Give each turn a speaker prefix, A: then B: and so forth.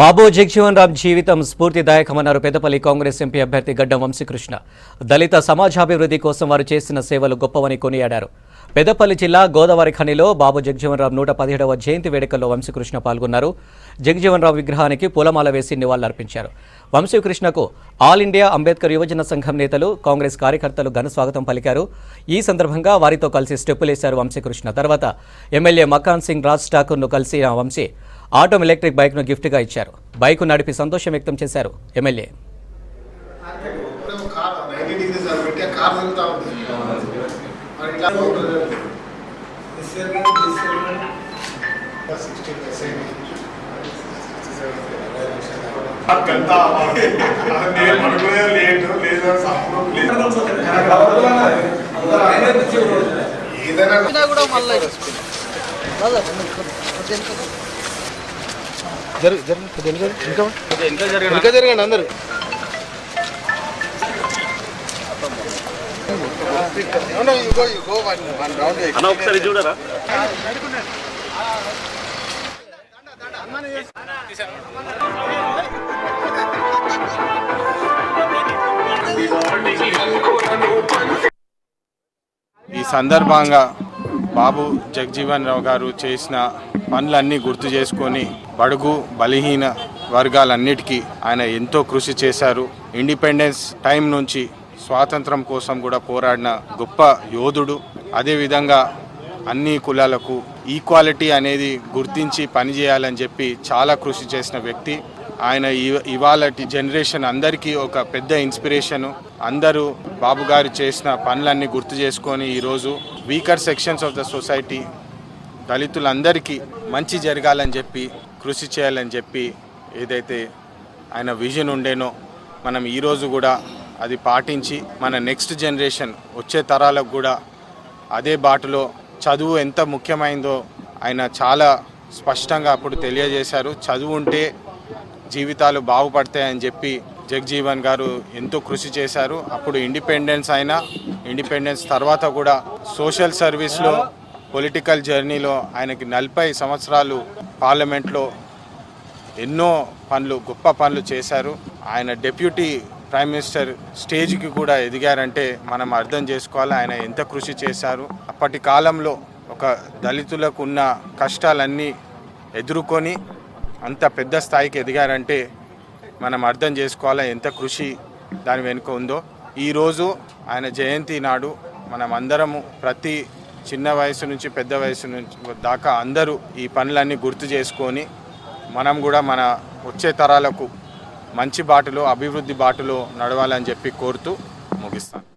A: బాబు జగ్జీవన్ రామ్ జీవితం స్ఫూర్తిదాయకమన్నారు పెద్దపల్లి కాంగ్రెస్ ఎంపీ అభ్యర్థి గడ్డం వంశీకృష్ణ. దళిత సమాజాభివృద్ధి కోసం వారు చేసిన సేవలు గొప్పవని కొనియాడారు. పెద్దపల్లి జిల్లా గోదావరి ఖనిలో బాబు జగజీవన్ రామ్ నూట పదిహేడవ జయంతి వేడుకల్లో వంశీకృష్ణ పాల్గొన్నారు. జగ్జీవన్ రామ్ విగ్రహానికి పూలమాల వేసి నివాళులర్పించారు. వంశీకృష్ణకు ఆల్ ఇండియా అంబేద్కర్ యువజన సంఘం నేతలు కాంగ్రెస్ కార్యకర్తలు ఘన స్వాగతం పలికారు. ఈ సందర్భంగా వారితో కలిసి స్టెప్పులేశారు వంశీకృష్ణ. తర్వాత ఎమ్మెల్యే మకాన్ సింగ్ రాజ్ ఠాకూర్ను కలిసి వంశీ ఆటో ఎలక్ట్రిక్ బైక్ను గిఫ్ట్గా ఇచ్చారు. బైక్ నడిపి సంతోషం వ్యక్తం చేశారు ఎమ్మెల్యే.
B: ఏదైనా
C: కూడా మళ్ళీ.
B: జరుగు జరుగు కొద్దిగా వెనుక ఇంకా వెనుక జరగండి అందరు.
D: ఒకసారి చూడరా?
E: ఈ సందర్భంగా బాబు జగజీవన్ రావు గారు చేసిన పనులన్నీ గుర్తు చేసుకొని బడుగు బలహీన వర్గాలన్నిటికీ ఆయన ఎంతో కృషి చేశారు. ఇండిపెండెన్స్ టైం నుంచి స్వాతంత్రం కోసం కూడా పోరాడిన గొప్ప యోధుడు. అదేవిధంగా అన్ని కులాలకు ఈక్వాలిటీ అనేది గుర్తించి పనిచేయాలని చెప్పి చాలా కృషి చేసిన వ్యక్తి. ఆయన ఇవాళ జనరేషన్ అందరికీ ఒక పెద్ద ఇన్స్పిరేషను. అందరూ బాబు గారు చేసిన పనులన్నీ గుర్తు చేసుకొని ఈరోజు weaker sections of the society దళితులందరికీ మంచి జరగాలని చెప్పి కృషి చేయాలని చెప్పి ఏదైతే ఆయన విజన్ ఉండేనో మనం ఈరోజు కూడా అది పాటించి మన నెక్స్ట్ జనరేషన్ వచ్చే తరాలకు కూడా అదే బాటలో చదువు ఎంత ముఖ్యమైందో ఆయన చాలా స్పష్టంగా అప్పుడు తెలియజేశారు. చదువు ఉంటే జీవితాలు బాగుపడతాయని చెప్పి జగజీవన్ గారు ఎంతో కృషి చేశారు. అప్పుడు ఇండిపెండెన్స్ అయినా ఇండిపెండెన్స్ తర్వాత కూడా సోషల్ సర్వీస్లో పొలిటికల్ జర్నీలో ఆయనకి నలభై సంవత్సరాలు పార్లమెంట్లో ఎన్నో పనులు గొప్ప పనులు చేశారు. ఆయన డెప్యూటీ ప్రైమ్ మినిస్టర్ స్టేజ్కి కూడా ఎదిగారంటే మనం అర్థం చేసుకోవాలి. ఆయన ఎంత కృషి చేశారు. అప్పటి కాలంలో ఒక దళితులకు ఉన్న కష్టాలన్నీ ఎదుర్కొని అంత పెద్ద స్థాయికి ఎదిగారంటే మనం అర్థం చేసుకోవాలి ఎంత కృషి దాని వెనుక ఉందో. ఈరోజు ఆయన జయంతి నాడు మనం అందరము ప్రతి చిన్న వయసు నుంచి పెద్ద వయసు నుంచి దాకా అందరూ ఈ పనులన్నీ గుర్తు చేసుకొని మనం కూడా మన వచ్చే తరాలకు మంచి బాటలో అభివృద్ధి బాటలో నడవాలని చెప్పి కోరుతూ ముగిస్తాను.